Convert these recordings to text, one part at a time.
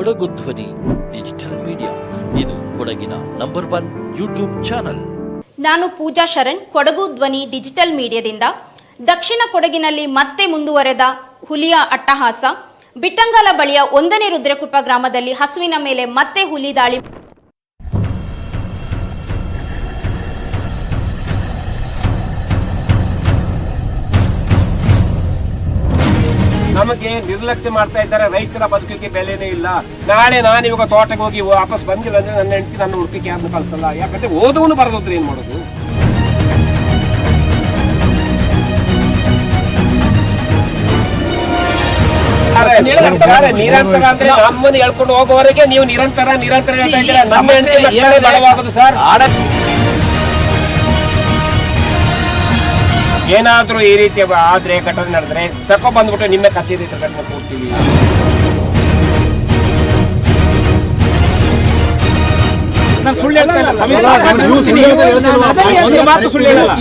ಕೊಡಗು ಧ್ವನಿ digital media ಇದು ಕೊಡಗಿನ ನಂಬರ್ ಒನ್ ಯೂಟ್ಯೂಬ್ ಚಾನಲ್ ನಾನು ಪೂಜಾ ಶರಣ್, ಕೊಡಗು ಧ್ವನಿ ಡಿಜಿಟಲ್ ಮೀಡಿಯಾದಿಂದ ದಕ್ಷಿಣ ಕೊಡಗಿನಲ್ಲಿ ಮತ್ತೆ ಮುಂದುವರೆದ ಹುಲಿಯ ಅಟ್ಟಹಾಸ. ಬಿಟ್ಟಂಗಲ ಬಳಿಯ ಒಂದನೇ ರುದ್ರಕುಪ್ಪ ಗ್ರಾಮದಲ್ಲಿ ಹಸುವಿನ ಮೇಲೆ ಮತ್ತೆ ಹುಲಿ ದಾಳಿ. ನಮಗೆ ನಿರ್ಲಕ್ಷ್ಯ ಮಾಡ್ತಾ ಇದ್ದಾರೆ. ರೈತರ ಬದುಕಿಗೆ ಬೆಲೆನೇ ಇಲ್ಲ. ನಾಳೆ ನಾನು ಇವಾಗ ತೋಟಕ್ಕೆ ಹೋಗಿ ವಾಪಸ್ ಬಂದಿಲ್ಲ ಅಂದ್ರೆ ನನ್ನ ಹೆಂಡತಿ ನನ್ನ ಹುಡುಕಿಗೆ ಯಾರನ್ನು ಕಳ್ಸಲ್ಲ. ಯಾಕಂದ್ರೆ ಓದುವನು ಬರೋದ್ರೆ ಏನ್ ಮಾಡೋದು? ನಿರಂತರ ಅಂದ್ರೆ ನಮ್ಮನ್ನು ಹೇಳ್ಕೊಂಡು ಹೋಗುವವರೆಗೆ ನೀವು ನಿರಂತರ ನಿರಂತರ ಹೇಳ್ತಾ ಇದ್ದೀರಾ? ನಮ್ಮ ಹೆಂಡತಿ ಬಡವಾಗೋದು ಸರ್. ಏನಾದ್ರೂ ಈ ರೀತಿ ಆದ್ರೆ ಘಟನೆ ನಡೆದ್ರೆ ತಕ್ಕ ಬಂದ್ಬಿಟ್ಟು ನಿಮ್ಮ ಕಚೇರಿ ಹತ್ರ ಕೊಡ್ತೀವಿ ನಾನು ಸುಳ್ಳು ಹೇಳ್ತಾ ಇಲ್ಲ. ಒಂದು ಮಾತು ಸುಳ್ಳು ಹೇಳಲ್ಲ.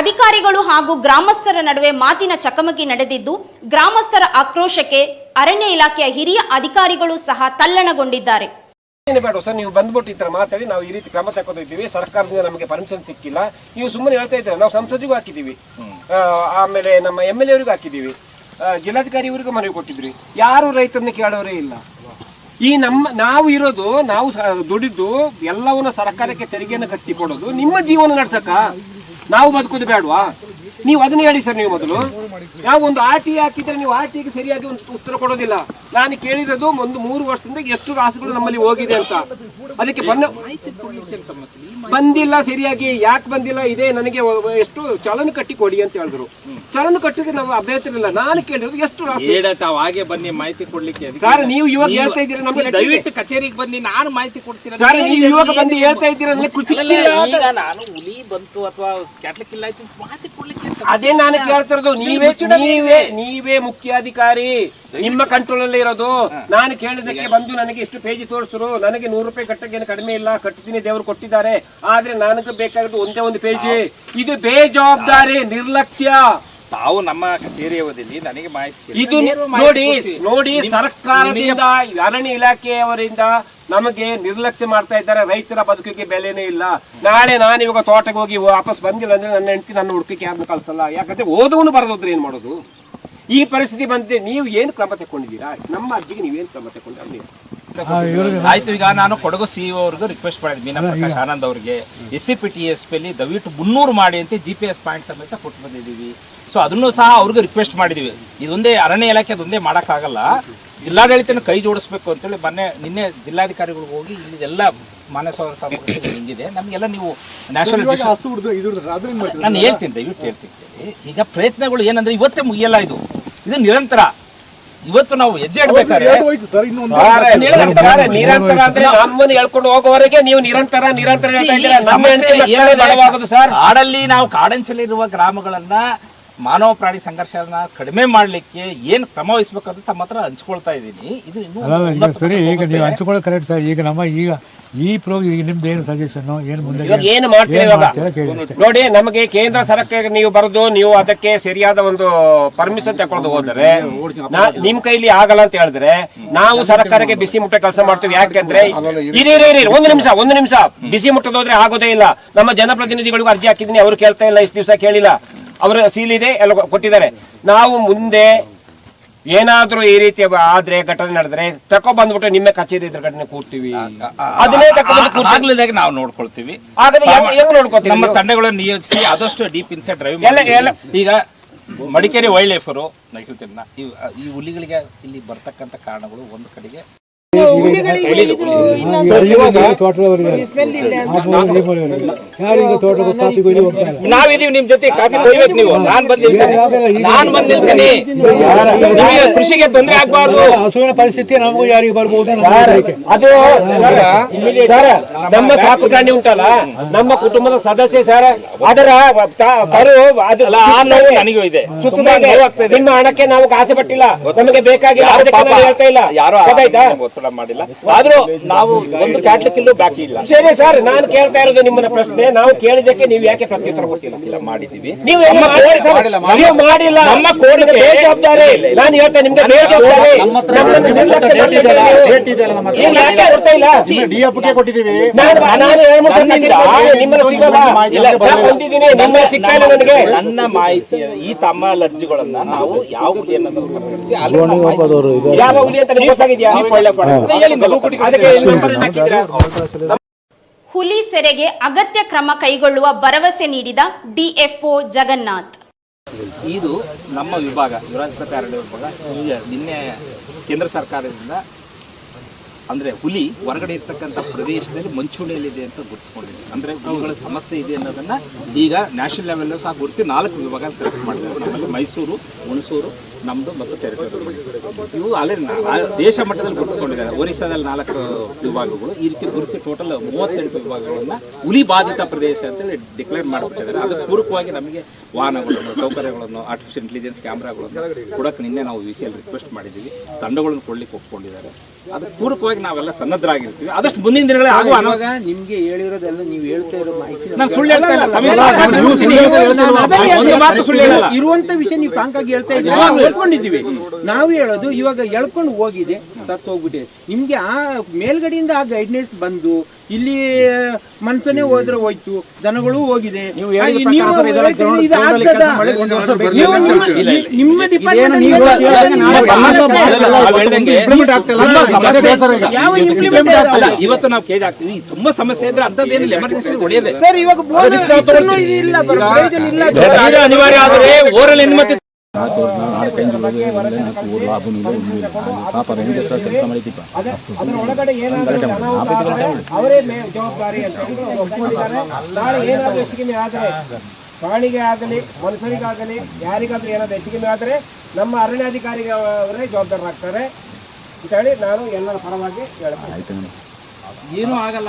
ಅಧಿಕಾರಿಗಳು ಹಾಗೂ ಗ್ರಾಮಸ್ಥರ ನಡುವೆ ಮಾತಿನ ಚಕಮಕಿ ನಡೆದಿದ್ದು ಗ್ರಾಮಸ್ಥರ ಆಕ್ರೋಶಕ್ಕೆ ಅರಣ್ಯ ಇಲಾಖೆಯ ಹಿರಿಯ ಅಧಿಕಾರಿಗಳು ಸಹ ತಲ್ಲಣಗೊಂಡಿದ್ದಾರೆ ಏನು ಬೇಡ ಸರ್ ನೀವು ಬಂದ್ಬಿಟ್ಟು ಈ ಮಾತಾಡಿ ನಾವು ಈ ರೀತಿ ಕ್ರಮ ತಗೊಂಡಿದ್ದೀವಿ ಸರ್ಕಾರದಿಂದ ನಮಗೆ ಪರ್ಮಿಷನ್ ಸಿಕ್ಕಿಲ್ಲ. ನೀವು ಸುಮ್ಮನೆ ಹೇಳ್ತಾ ಇದ್ದೀರಾ ನಾವು ಸಂಸದಿಗೂ ಹಾಕಿದ್ದೀವಿ. ಆಮೇಲೆ ನಮ್ಮ ಎಂ ಎಲ್ ಎವರಿಗೂ ಹಾಕಿದ್ದೀವಿ. ಜಿಲ್ಲಾಧಿಕಾರಿ ಇವರಿಗೂ ಮನವಿ ಕೊಟ್ಟಿದ್ರಿ. ಯಾರು ರೈತರನ್ನ ಕೇಳೋರೇ ಇಲ್ಲ. ಈ ನಮ್ಮ ನಾವು ಇರೋದು ನಾವು ದುಡಿದು ಎಲ್ಲವನ್ನ ಸರ್ಕಾರಕ್ಕೆ ತೆರಿಗೆಯನ್ನು ಕಟ್ಟಿಕೊಡೋದು ನಿಮ್ಮ ಜೀವನ ನಡ್ಸಕ ನಾವು ಬದುಕೋದು ಬೇಡವಾ? ನೀವು ಅದನ್ನ ಹೇಳಿ ಸರ್ ನೀವು ಮೊದಲು. ನಾವು ಒಂದು ಆಟಿ ಹಾಕಿದ್ರೆ ನೀವು ಆಟಿಗೆ ಸರಿಯಾಗಿ ಒಂದು ಉತ್ತರ ಕೊಡೋದಿಲ್ಲ. ನಾನು ಕೇಳಿರೋದು ಒಂದು ಮೂರು ವರ್ಷದಿಂದ ಎಷ್ಟು ರಾಸುಗಳು ನಮ್ಮಲ್ಲಿ ಹೋಗಿದೆ ಅಂತ. ಅದಕ್ಕೆ ಬನ್ನ ಬಂದಿಲ್ಲ ಸರಿಯಾಗಿ ಯಾಕೆ ಬಂದಿಲ್ಲ ಇದೆ ನನಗೆ ಎಷ್ಟು ಚಲನ ಕಟ್ಟಿ ಕೊಡಿ ಅಂತ ಹೇಳಿದ್ರು. ಚಲನ ಕಟ್ಟಿದ್ರೆ ನಾವು ಅಭ್ಯರ್ಥಿರಲಿಲ್ಲ. ಇಲ್ಲ ನಾನು ಕೇಳಿರೋದು ಎಷ್ಟು ರಾಸು ಹಾಗೆ ಬನ್ನಿ ಮಾಹಿತಿ ಕೊಡ್ಲಿಕ್ಕೆ ಸರ್ ನೀವು ಇವಾಗ ಹೇಳ್ತಾ ಇದ್ದೀರಾ ನಮಗೆ ದಯವಿಟ್ಟು ಕಚೇರಿಗೆ ಬನ್ನಿ ನಾನು ಮಾಹಿತಿ ಕೊಡ್ತೀನಿ. ಸರ್ ನೀವು ಇವಾಗ ಬಂದು ಹೇಳ್ತಾ ಇದ್ದೀರಾ ನಾನು ಹುಲಿ ಬಂತು ಅಥವಾ ಕ್ಯಾಟ್ಲಿಕ್ ಇಲ್ಲ ಆಯ್ತು ಮಾಹಿತಿ ಕೊಡ್ಲಿಕ್ಕೆ ಅದೇ ನಾನು ಕೇಳ್ತಿರೋದು ನೀವೇ ನೀವೇ ನೀವೇ. ಮುಖ್ಯಾಧಿಕಾರಿ. ನಿಮ್ಮ ಕಂಟ್ರೋಲ್ ಅಲ್ಲಿ ಇರೋದು ನಾನು ಕೇಳಿದಕ್ಕೆ ಬಂದು ನನಗೆ ಇಷ್ಟು ಪೇಜಿ ತೋರಿಸಿದ್ರು ನನಗೆ ನೂರು ರೂಪಾಯಿ ಕಟ್ಟಕ್ಕೆ ಏನು ಕಡಿಮೆ ಇಲ್ಲ. ಕಟ್ತೀನಿ ದೇವರು ಕೊಟ್ಟಿದ್ದಾರೆ. ಆದ್ರೆ ನನಗೆ ಬೇಕಾಗಿದ್ದು ಒಂದೇ ಒಂದು ಪೇಜಿ ಇದು ಬೇಜವಾಬ್ದಾರಿ ನಿರ್ಲಕ್ಷ್ಯ. ತಾವು ನಮ್ಮ ಕಚೇರಿ ಅವಧಿಯಲ್ಲಿ ನನಗೆ ಮಾಹಿತಿ ಇದು ನೋಡಿ ನೋಡಿ ಸರ್ಕಾರದಿಂದ ಅರಣ್ಯ ಇಲಾಖೆಯವರಿಂದ ನಮಗೆ ನಿರ್ಲಕ್ಷ್ಯ ಮಾಡ್ತಾ ಇದ್ದಾರೆ ರೈತರ ಬದುಕಿಗೆ ಬೆಲೆನೇ ಇಲ್ಲ. ನಾಳೆ ನಾನು ಇವಾಗ ತೋಟಕ್ಕೆ ಹೋಗಿ ವಾಪಸ್ ಬಂದಿಲ್ಲ ಅಂದ್ರೆ ನನ್ನ ಹೆಂಡತಿ ನನ್ನ ಹುಡುಕಿ ಯಾರನ್ನು ಕಳ್ಸಲ್ಲ. ಯಾಕಂದ್ರೆ ಓದುವನು ಬರೋದ್ರೆ ಏನ್ ಮಾಡೋದು? ಈ ಪರಿಸ್ಥಿತಿ ಬಂದಿದೆ ನೀವು ಏನು ಕ್ರಮ ತಗೊಂಡಿದ್ದೀರಾ ನಮ್ಮ ಅಜ್ಜಿಗೆ ನೀವೇನು ಕ್ರಮ ತಗೊಂಡ್ರಿ ಆಯ್ತು ಈಗ ನಾನು ಕೊಡಗು ಸಿ ಅವ್ರಿಗೂ ರಿಕ್ವೆಸ್ಟ್ ಮಾಡಿದ್ವಿ ಮೀನಾ ಪ್ರಕಾಶ್ ಆನಂದ್ ಅವರಿಗೆ. S C P T S P ಅಲ್ಲಿ ದಯವಿಟ್ಟು ಮುನ್ನೂರು ಮಾಡಿ ಅಂತ ಜಿ ಪಿ ಎಸ್ ಪಾಯಿಂಟ್ ಸಮೇತ ಕೊಟ್ಟು ಬಂದಿದ್ದೀವಿ. ಸೊ ಅದನ್ನು ಸಹ ಅವ್ರಿಗೆ ರಿಕ್ವೆಸ್ಟ್ ಮಾಡಿದೀವಿ ಇದೊಂದೇ ಅರಣ್ಯ ಇಲಾಖೆ ಅದೊಂದೇ ಮಾಡೋಕ್ಕಾಗಲ್ಲ. ಜಿಲ್ಲಾಡಳಿತನ ಕೈ ಜೋಡಿಸ್ಬೇಕು ಅಂತೇಳಿ ಮೊನ್ನೆ ನಿನ್ನೆ ಜಿಲ್ಲಾಧಿಕಾರಿಗಳು ಹೋಗಿ ಇಲ್ಲಿ ಎಲ್ಲ ಮಾನ್ಯ ಸೌರ ಸಾಮಗ್ರಿ ಹಿಂಗಿದೆ. ನಮಗೆಲ್ಲ ನೀವು ನ್ಯಾಷನಲ್ ನಾನು ಹೇಳ್ತೀನಿ ದಯವಿಟ್ಟು ಹೇಳ್ತೀನಿ ಈಗ ಪ್ರಯತ್ನಗಳು ಏನಂದ್ರೆ ಇವತ್ತೇ ಮುಗಿಯಲ್ಲ ಇದು. ಇದು ನಿರಂತರ. ಇವತ್ತು ನಾವು ಹೆಜ್ಜೆ ಇಡ್ಬೇಕಾದ್ರೆ ನಿರಂತರ ನಿರಂತರ ಅಂದ್ರೆ ನಮ್ಮನ್ನು ಹೇಳ್ಕೊಂಡು ಹೋಗೋವರೆಗೆ ನೀವು ನಿರಂತರ ನಿರಂತರ ಹೇಳ್ತಾ ಇದ್ದೀರಾ? ನಮ್ಮ ಸರ್. ಕಾಡಲ್ಲಿ ನಾವು ಕಾಡಂಚಲ್ಲಿರುವ ಗ್ರಾಮಗಳನ್ನ ಮಾನವ ಪ್ರಾಣಿ ಸಂಘರ್ಷನ ಕಡಿಮೆ ಮಾಡಲಿಕ್ಕೆ ಏನ್ ಕ್ರಮ ವಹಿಸ್ಬೇಕಂತ ತಮ್ಮ ಹತ್ರ ಹಂಚ್ಕೊಳ್ತಾ ಇದ್ದೀನಿ. ಇದು ಇನ್ನೂ ಅಲ್ಲ ಈಗ ಉನ್ನತ ಸರಿ ಈಗ ನೀವು ಹಂಚ್ಕೊಳ್ಳೋದು ಕರೆಕ್ಟ್ ಸರ್ ಈಗ ನಮ್ಮ ಈಗ ಈ ಪ್ರೋಗ್ರಾಮ್ ಈಗ ನಿಮ್ದು ಏನು ಸಜೆಷನ್ ಏನು ಮುಂದೆ ಇವಾಗ ಏನು ಮಾಡ್ತೀರಿ ಏನ್ ಇವಾಗ? ಮಾಡ್ತೀರಾ? ಕೇಳಿ ಅಷ್ಟೇ. ನೋಡಿ ನಮಗೆ ಕೇಂದ್ರ ಸರ್ಕಾರ ನೀವು ಬರೆದು ನೀವು ಅದಕ್ಕೆ ಸರಿಯಾದ ಒಂದು ಪರ್ಮಿಷನ್ ತಗೊಳ್ಳೋದು ಹೋದ್ರೆ ನಾ- ನಿಮ್ ಕೈಲಿ ಆಗಲ್ಲ ಅಂತ ಹೇಳಿದ್ರೆ ನಾವು ಸರ್ಕಾರಕ್ಕೆ ಬಿಸಿ ಮುಟ್ಟ ಕೆಲಸ ಮಾಡ್ತೀವಿ. ಯಾಕೆಂದ್ರೆ ಇರಿ ಇರಿ, ಇರಿ ಒಂದು ನಿಮಿಷ ಒಂದು ನಿಮಿಷ. ಬಿಸಿ ಮುಟ್ಟದ ಹೋದ್ರೆ ಆಗೋದೇ ಇಲ್ಲ. ನಮ್ಮ ಜನಪ್ರತಿನಿಧಿಗಳಿಗೂ ಅರ್ಜಿ ಹಾಕಿದೀನಿ ಅವರು ಕೇಳ್ತಾ ಇಲ್ಲ ಇಷ್ಟು ದಿವಸ ಕೇಳಿಲ್ಲ. ಅವರ ಸೀಲಿದೆ ಇದೆ ಎಲ್ಲ ಕೊಟ್ಟಿದ್ದಾರೆ ನಾವು ಮುಂದೆ ಏನಾದ್ರೂ ಈ ರೀತಿ ಆದ್ರೆ ಘಟನೆ ನಡೆದ್ರೆ ತಕೊ ಬಂದ್ಬಿಟ್ಟು ನಿಮ್ಮ ಕಚೇರಿ ಘಟನೆ ಕೂರ್ತೀವಿ ಅದನ್ನೇ ತಕೊಂಡಾಗ. ನಾವು ನೋಡ್ಕೊಳ್ತೀವಿ ನೋಡ್ಕೊತೀವಿ ನಮ್ಮ? ತಂಡಗಳನ್ನು ನಿಯೋಜಿಸಿ ಆದಷ್ಟು ಡೀಪ್ ಇನ್ಸೈಡ್ ಡ್ರೈವ್ ಈಗ ಮಡಿಕೇರಿ ವೈಲ್ಡ್ ಲೈಫರು ನಾ ಹೇಳ್ತೀನಿ ಈ ಈ ಹುಲಿಗಳಿಗೆ ಇಲ್ಲಿ ಬರ್ತಕ್ಕಂಥ ಕಾರಣಗಳು ಒಂದು ಕಡೆಗೆ ನಾವಿದೀವಿ ನಿಮ್ ಜೊತೆ ಕಾಫಿ ಕೊಯ್ಬೇಕು ನೀವು ನಾನ್ ಬಂದಿರ್ತೀನಿ ನಾನ್ ಬಂದಿರ್ತೀನಿ ನಿಮಗೆ ಕೃಷಿಗೆ ತೊಂದರೆ ಆಗ್ಬಾರ್ದು. ಹಸುವಿನ ಪರಿಸ್ಥಿತಿ ನಮಗೂ ಯಾರಿಗೆ ಬರ್ಬೋದು ಅದು ಸರ್ ನಮ್ಮ ಸಾಕು ಪ್ರಾಣಿ ಉಂಟಲ್ಲ ನಮ್ಮ ಕುಟುಂಬದ ಸದಸ್ಯ ಸರ್ ಅದರ ಬರು ಅದು ಆ ನೋವು ನನಗೂ ಇದೆ. ನಿಮ್ಮ ಹಣಕ್ಕೆ ನಾವು ಕಾಸೆ ಪಟ್ಟಿಲ್ಲ. ನಮಗೆ ಬೇಕಾಗಿಲ್ಲ ಹೇಳ್ತಾ ಇಲ್ಲ. ಯಾರೋ ಗೊತ್ತಾಯ್ತಾ ಕೂಡ ಮಾಡಿಲ್ಲ. ಆದ್ರೂ ನಾವು ಒಂದು ಕ್ಯಾಟ್ಲಿಕ್ ಇಲ್ಲೂ ಬಾಕಿ ಇಲ್ಲ. ಸರಿ ಸರ್ ನಾನು ಕೇಳ್ತಾ ಇರೋದು ನಿಮ್ಮನ್ನ ಪ್ರಶ್ನೆ. ನಾವು ಕೇಳಿದಕ್ಕೆ ನೀವು ಯಾಕೆ ಪ್ರತ್ಯುತ್ತರ ಕೊಟ್ಟಿಲ್ಲ? ಇಲ್ಲ ಮಾಡಿದೀವಿ ನೀವು ಏನು ಮಾಡಿ ಸರ್? ನೀವು ಮಾಡಿಲ್ಲ. ನಮ್ಮ ಕೋರಿಕೆ- ನಿಮ್ಗೆ ಬೇಜವಾಬ್ದಾರಿ ನಾನು ಹೇಳ್ತೇನೆ ನಿಮ್ಗೆ ಬೇಜವಾಬ್ದಾರಿ ನಮ್ಮನ್ನ ನಿರ್ಲಕ್ಷ್ಯ ಮಾಡ್ತಿದ್ದೀರಾ ನೀವು? ಈಗ ಯಾಕೆ ಕೊಡ್ತಾ ಇಲ್ಲ? ಡಿಎಫ್ಗೆ ಕೊಟ್ಟಿದ್ದೀವಿ. ನಾನು ನಾನು ಎರಡು ಮೂರು ಸಲ ನಿಮ್ಮನ್ನ ಸಿಗಲ್ಲ ಇಲ್ಲ, ನಾನು ಬಂದಿದ್ದೀನಿ. ನಿಮ್ಮನ್ನ ಸಿಗ್ತಾ ಇಲ್ಲ ನನಗೆ. ನನ್ನ ಮಾಹಿತಿ ಈ ತಮ್ಮ ಅರ್ಜಿಗಳನ್ನ ನಾವು ಯಾವ ಅಲ್ಲಿ ನಮ್ಮ ಮಾಹಿತಿ- ಯಾವ ಹುಲಿ ಅಂತ ನಿಮ್ಗೆ ಗೊತ್ತಾಗಿದ್ಯಾ? ಹುಲಿ ಸೆರೆಗೆ ಅಗತ್ಯ ಕ್ರಮ ಕೈಗೊಳ್ಳುವ ಭರವಸೆ ನೀಡಿದ ಡಿಎಫ್ಒ ಜಗನ್ನಾಥ್. ಇದು ನಮ್ಮ ವಿಭಾಗ ಯುವರಾಜ ಪ್ರಕಾರ ವಿಭಾಗ ಈಗ ನಿನ್ನೆ ಕೇಂದ್ರ ಸರ್ಕಾರದಿಂದ ಅಂದ್ರೆ ಹುಲಿ ಹೊರಗಡೆ ಇರ್ತಕ್ಕಂಥ ಪ್ರದೇಶದಲ್ಲಿ ಮಂಚೂಣಿಯಲ್ಲಿದೆ ಅಂತ ಗುರುತಿಸ್ಕೊಂಡಿದೆ. ಅಂದರೆ ಹುಲಿಗಳ ಸಮಸ್ಯೆ ಇದೆ ಅನ್ನೋದನ್ನ ಈಗ ನ್ಯಾಷನಲ್ ಲೆವೆಲ್ ಸಹ ಗುರುತಿ ನಾಲ್ಕು ವಿಭಾಗ ಸೆಲೆಕ್ಟ್ ಮಾಡಿದ್ದಾರೆ ನಮ್ಮಲ್ಲಿ ಮೈಸೂರು ಹುಣಸೂರು ನಮ್ದು ಮತ್ತು ಟೆರಿಟರಿ ಇವು ಆಲ್ರೆಡಿ ದೇಶ ಮಟ್ಟದಲ್ಲಿ ಗುರುತಿಸ್ಕೊಂಡಿದ್ದಾರೆ. ಒರಿಸ್ಸಾದಲ್ಲಿ ನಾಲ್ಕು ವಿಭಾಗಗಳು ಈ ರೀತಿ ಗುರುತಿಸಿ ಟೋಟಲ್ ಮೂವತ್ತೆಂಟು ವಿಭಾಗಗಳನ್ನ ಹುಲಿ ಬಾಧಿತ ಪ್ರದೇಶ ಅಂತೇಳಿ ಡಿಕ್ಲೇರ್ ಮಾಡಿಬಿಟ್ಟಿದ್ದಾರೆ. ಅದಕ್ಕೆ ಪೂರಕವಾಗಿ ನಮಗೆ ವಾಹನಗಳನ್ನು ಸೌಕರ್ಯಗಳನ್ನು ಆರ್ಟಿಫಿಷಿಯಲ್ ಇಂಟೆಲಿಜೆನ್ಸ್ ಕ್ಯಾಮ್ರಾಗಳನ್ನು ಕೊಡಕ್ಕೆ ನಿನ್ನೆ ನಾವು ವಿ ಸಿ ಎಲ್ ರಿಕ್ವೆಸ್ಟ್ ಮಾಡಿದ್ದೀವಿ. ತಂಡಗಳನ್ನು ಕೊಡ್ಲಿಕ್ಕೆ ಒಪ್ಕೊಂಡಿದ್ದಾರೆ. ಅದಕ್ಕೆ ಪೂರಕವಾಗಿ ನಾವೆಲ್ಲ ಸನ್ನದ್ಧರಾಗಿರ್ತೀವಿ. ಆದಷ್ಟು ಮುಂದಿನ ದಿನಗಳೇ ಆಗುವ ನಿಮಗೆ ಹೇಳಿರೋದೆಲ್ಲ ನೀವು ಹೇಳ್ತಾ ಇರೋ ಮಾಹಿತಿ ನಾನು ಸುಳ್ಳು ಹೇಳ್ತಾ ಇಲ್ಲ. ತಮಗೆ ಮಾತು ಸುಳ್ಳು ಹೇಳಲ್ಲ. ಇರುವಂತ ವಿಷಯ ನೀವು ಫ್ರಾಂಕ್ ಆಗಿ ಹೇಳ್ತಾ ಇದ್ದೀವಿ ನಾವು ಒಪ್ಕೊಂಡಿದ್ದೀವಿ ನಾವು ಹೇಳೋದು ಇವಾಗ ಎಳ್ಕೊಂಡು ಹೋಗಿದೆ ಸತ್ತು ಹೋಗ್ಬಿಟ್ಟಿದೆ ನಿಮ್ಗೆ ಆ ಮೇಲ್ಗಡೆಯಿಂದ ಆ ಗೈಡ್ನೆಸ್ ಬಂದು ಇಲ್ಲಿ ಮನ್ಸನೇ ಹೋದ್ರೆ ಹೋಯ್ತು ದನಗಳು ಹೋಗಿದೆ. ನಿಮ್ಮ- ಡಿಪಾರ್ಟ್ಮೆಂಟ್ ಇವತ್ತು ನಾವು ಕೇಜ್ ಹಾಕ್ತೀವಿ. ತುಂಬಾ ಸಮಸ್ಯೆ ಇದ್ರೆ ಅಂತದೇನಿಲ್ಲ ಎಮರ್ಜೆನ್ಸಿ ಹೊಡೆಯದೆ ಸರ್ ಇವಾಗ ಇಲ್ಲ ಅನಿವಾರ್ಯ ಆದರೆ ಓರಲ್ ಅನುಮತಿ ಪ್ರಾಣಿಗೆ ಆಗಲಿ ಮನುಷ್ಯರಿಗಾಗಲಿ ಯಾರಿಗಾದ್ರೂ ಏನಾದ್ರು ಹೆಚ್ಚು ಕಮ್ಮಿ ಆದರೆ ನಮ್ಮ ಅರಣ್ಯಾಧಿಕಾರಿಗೆ ಅವರೇ ಜವಾಬ್ದಾರರಾಗ್ತಾರೆ ಅಂತ ಹೇಳಿ ನಾನು ಎಲ್ಲರ ಪರವಾಗಿ ಹೇಳ್ತೀನಿ ಏನು ಆಗಲ್ಲ